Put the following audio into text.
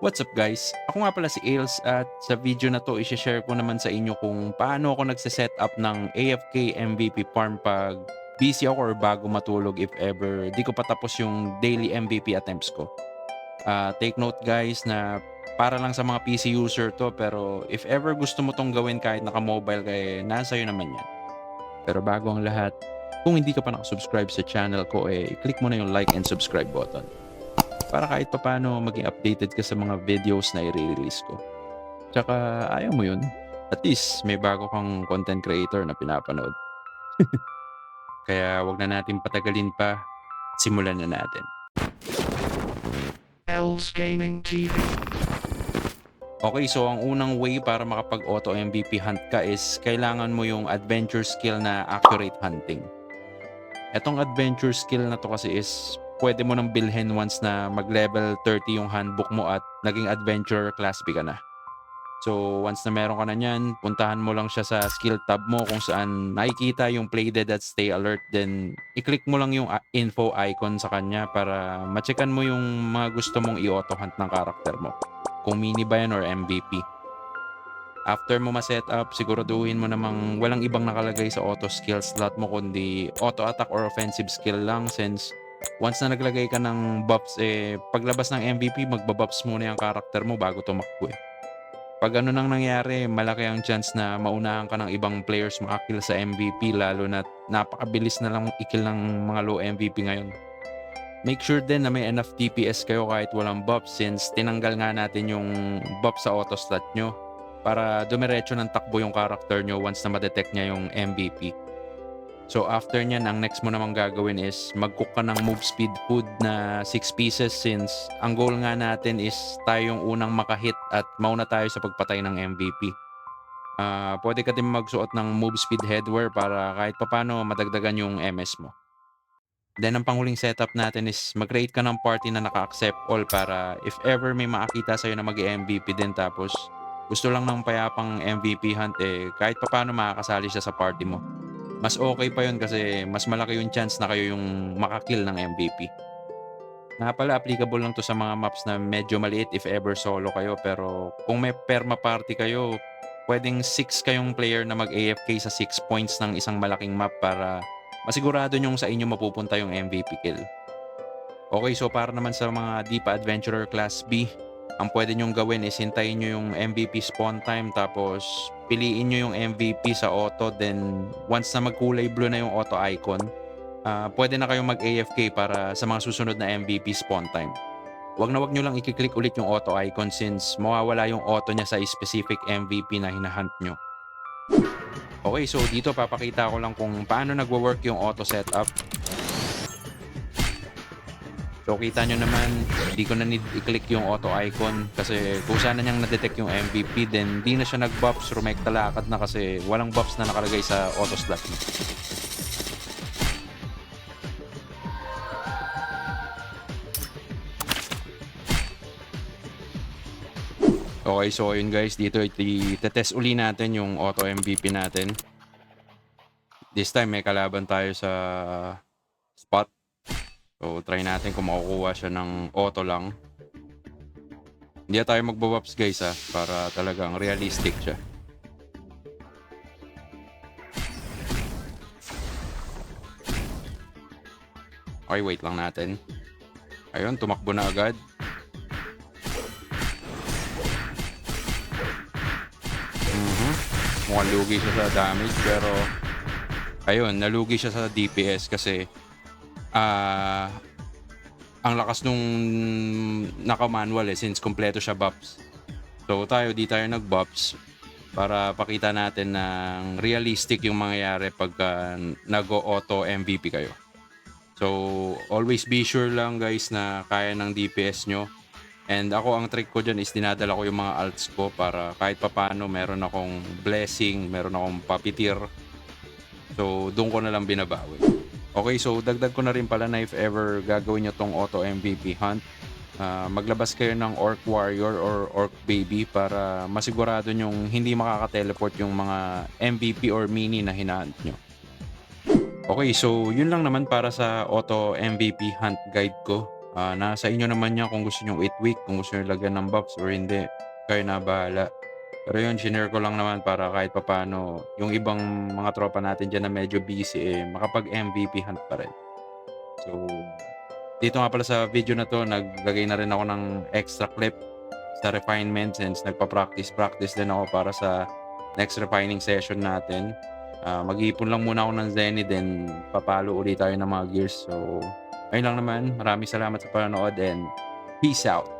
What's up guys? Ako nga pala si Ails at sa video na to i-share ko naman sa inyo kung paano ako nagse-set up ng AFK MVP farm pag busy ako or bago matulog if ever di ko pa tapos yung daily MVP attempts ko. Ah, take note guys na para lang sa mga PC user to pero if ever gusto mo tong gawin kahit naka-mobile ka eh, nasa iyo naman yan. Pero bago ang lahat, kung hindi ka pa nakasubscribe sa channel ko eh, click mo na yung like and subscribe button para kahit papano maging updated ka sa mga videos na i-release ko. Tsaka ayaw mo yun. At least may bago kang content creator na pinapanood. Kaya wag na natin patagalin pa. Simulan na natin. L's Gaming TV. Okay, so ang unang way para makapag-auto MVP hunt ka is kailangan mo yung adventure skill na accurate hunting. Etong adventure skill na to kasi is pwede mo nang bilhin once na mag-level 30 yung handbook mo at naging adventurer class B ka na. So, once na meron ka na yan, puntahan mo lang siya sa skill tab mo kung saan nakikita yung play dead at stay alert. Then, i-click mo lang yung ah, info icon sa kanya para macheckan mo yung mga gusto mong i-auto hunt ng karakter mo. Kung mini ba yan or MVP. After mo ma-set up, siguraduhin mo namang walang ibang nakalagay sa auto skill slot mo kundi auto attack or offensive skill lang since once na naglagay ka ng buffs, eh, paglabas ng MVP, magbabuffs muna yung karakter mo bago tumakbo eh. Pag ano nang nangyari, malaki ang chance na maunahan ka ng ibang players makakill sa MVP lalo na napakabilis na lang ikill ng mga low MVP ngayon. Make sure din na may enough DPS kayo kahit walang buff since tinanggal nga natin yung buff sa auto slot nyo para dumiretso ng takbo yung character nyo once na ma-detect niya yung MVP. So after nyan, ang next mo namang gagawin is mag-cook ka ng move speed food na 6 pieces since ang goal nga natin is tayo yung unang makahit at mauna tayo sa pagpatay ng MVP. Ah, pwede ka din magsuot ng move speed headwear para kahit papano madagdagan yung MS mo. Then ang panghuling setup natin is mag-create ka ng party na naka-accept all para if ever may makakita sa'yo na mag-MVP din tapos gusto lang ng payapang MVP hunt eh kahit papano makakasali siya sa party mo mas okay pa yun kasi mas malaki yung chance na kayo yung makakill ng MVP. Nga pala, applicable lang to sa mga maps na medyo maliit if ever solo kayo. Pero kung may perma party kayo, pwedeng 6 kayong player na mag-AFK sa 6 points ng isang malaking map para masigurado nyong sa inyo mapupunta yung MVP kill. Okay, so para naman sa mga di pa adventurer class B, ang pwede nyong gawin is hintayin nyo yung MVP spawn time tapos piliin nyo yung MVP sa auto then once na magkulay blue na yung auto icon ah, pwede na kayong mag-AFK para sa mga susunod na MVP spawn time. Wag na wag nyo lang i-click ulit yung auto icon since mawawala yung auto niya sa specific MVP na hinahunt nyo. Okay, so dito papakita ko lang kung paano nagwo-work yung auto setup. So kita nyo naman, hindi ko na need i-click yung auto icon kasi kung sana niyang na-detect yung MVP then di na siya nag-buffs, rumekta lakad na kasi walang buffs na nakalagay sa auto slot niya. Okay, so ayun guys, dito i-test uli natin yung auto MVP natin. This time may kalaban tayo sa spot. So, try natin kung makukuha siya ng auto lang. Hindi tayo magbawaps guys ha, para talagang realistic siya. Okay, wait lang natin. Ayun, tumakbo na agad. Mhm. Mukhang lugi siya sa damage pero ayun, nalugi siya sa DPS kasi ah ang lakas nung naka-manual eh since kompleto siya buffs. So tayo di tayo nag-buffs para pakita natin ng realistic yung mangyayari pagka nag-auto MVP kayo. So always be sure lang guys na kaya ng DPS nyo. And ako ang trick ko dyan is dinadala ko yung mga alts ko para kahit papano meron akong blessing, meron akong papitir. So doon ko na lang binabawi. Okay, so dagdag ko na rin pala na if ever gagawin nyo tong auto MVP hunt, ah, maglabas kayo ng Orc Warrior or Orc Baby para masigurado nyong hindi makaka-teleport yung mga MVP or mini na hinahunt nyo. Okay, so yun lang naman para sa auto MVP hunt guide ko. Ah, nasa inyo naman yan kung gusto nyo 8 week, kung gusto nyo lagyan ng buffs or hindi. Kayo na bahala. Pero yun, shinare ko lang naman para kahit papano yung ibang mga tropa natin dyan na medyo busy eh, makapag MVP hunt pa rin. So, dito nga pala sa video na to, naglagay na rin ako ng extra clip sa refinement since nagpa-practice practice din ako para sa next refining session natin. Ah, mag-iipon lang muna ako ng Zenny then papalo ulit tayo ng mga gears. So, ayun lang naman. Maraming salamat sa panonood and peace out.